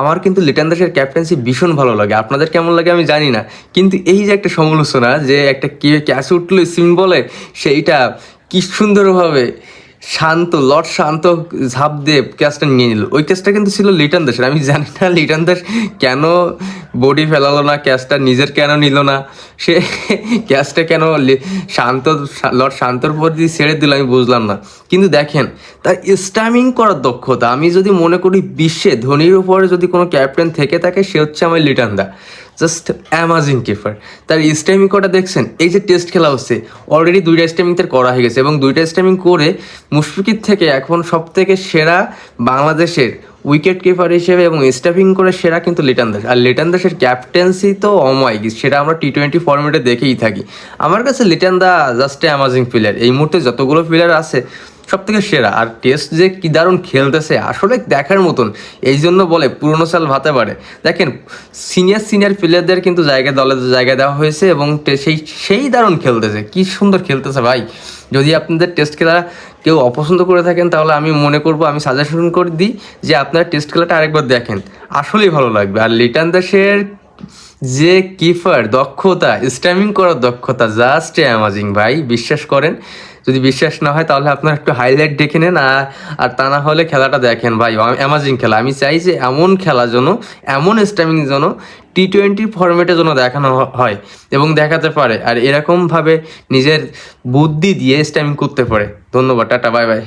আমার কিন্তু লিটন দাসের ক্যাপ্টেন্সি ভীষণ ভালো লাগে। আপনাদের কেমন লাগে আমি জানি না। কিন্তু এই যে একটা সমালোচনা, যে একটা কে ক্যাচ উঠল সিম বলে, সেইটা কি সুন্দরভাবে শান্ত লর্ড শান্ত ঝাপ দেব ক্যাচটা নিয়ে নিল। ওই ক্যাচটা কিন্তু ছিল লিটন দাসের। আমি জানি না লিটন দাস কেন বডি ফেলালো না ক্যাচটা নিজের কেন নিল না? সে ক্যাচটা কেন শান্ত লর্ড শান্তর উপর দিয়ে ছেড়ে দিল আমি বুঝলাম না। কিন্তু দেখেন, তার স্টামিং করার দক্ষতা, আমি যদি মনে করি বিশ্বে ধোনির উপরে যদি কোনো ক্যাপ্টেন থেকে থাকে, সে হচ্ছে আমার Liton da just amazing keeper তার স্টামিং কটা দেখছেন? এই যে টেস্ট খেলা হচ্ছে অলরেডি দুইটা স্টামিং তার করা হয়ে গেছে এবং দুইটা স্টামিং করে মুশফিকির থেকে এখন সব থেকে সেরা বাংলাদেশের উইকেট কিপার হিসেবে এবং স্টাফিং করে সেরা কিন্তু লিটন দাস। আর লিটন দাসের ক্যাপ্টেন্সি তো অময় সেটা আমরা টি টোয়েন্টি ফর্মেটে দেখেই থাকি। আমার কাছে Liton da just amazing player এই মুহূর্তে যতগুলো প্লেয়ার আছে সব থেকে সেরা। আর টেস্ট যে কি দারুণ খেলতেছে, আসলে দেখার মতন। এই জন্য বলে, পুরনো সাল ভাতে পারে। দেখেন সিনিয়র সিনিয়র প্লেয়ারদের কিন্তু জায়গা দলে জায়গা দেওয়া হয়েছে এবং সেই সেই দারুণ খেলতেছে। কি সুন্দর খেলতেছে ভাই। যদি আপনাদের টেস্ট খেলা কেউ অপছন্দ করে থাকেন, তাহলে আমি মনে করব, আমি সাজেশন করে দিই যে আপনারা টেস্ট খেলাটা আরেকবার দেখেন। আসলেই ভালো লাগবে। আর লিটান দাসের যে কিপার দক্ষতা স্ট্যামিং করার দক্ষতা জাস্ট অ্যামাজিং ভাই, বিশ্বাস করেন। যদি বিশ্বাস না হয়, তাহলে আপনারা একটু হাইলাইট দেখে নেন আর তা না হলে খেলাটা দেখেন। ভাই অ্যামাজিং খেলা। আমি চাই যে এমন খেলা যেন, এমন স্ট্যামিং যেন টি টোয়েন্টি ফরম্যাটে যেন দেখানো হয় এবং দেখাতে পারে। আর এরকমভাবে নিজের বুদ্ধি দিয়ে স্ট্যামিং করতে পারে। ধন্যবাদ, টাটা বাই বাই